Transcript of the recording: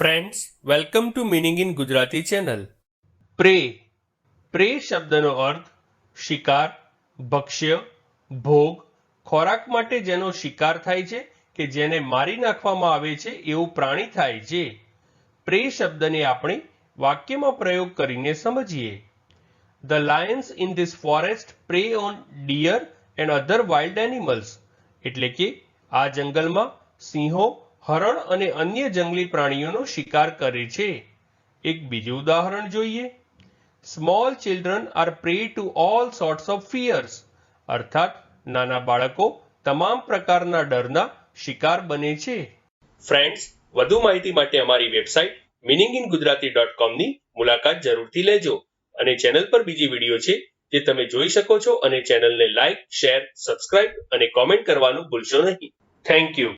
Friends welcome to meaning in Gujarati channel prey prey શબ્દનો અર્થ શિકાર ભક્ષ્ય ભોગ ખોરાક માટે જેનો શિકાર થાય છે કે જેને મારી નાખવામાં આવે છે એવું પ્રાણી થાય છે પ્રે શબ્દને આપણે વાક્યમાં પ્રયોગ કરીને સમજીએ the lions in this forest prey on deer and other wild animals એટલે કે આ જંગલમાં સિંહો હરણ અને અન્ય જંગલી પ્રાણીઓનો શિકાર કરે છે. એક બીજું ઉદાહરણ જોઈએ. Small children are prey to all sorts of fears અર્થાત, નાના બાળકો તમામ પ્રકારના ડરના શિકાર બને છે. ફ્રેન્ડ્સ વધુ માહિતી માટે અમારી website meaning in Gujarati dot કોમની મુલાકાત જરૂરથી લેજો અને ચેનલ પર બીજી વીડિયો છે જે તમે જોઈ શકો છો અને ચેનલને લાઇક શેર સબસ્ક્રાઇબ અને કોમેન્ટ કરવાનું ભૂલશો નહીં. Thank you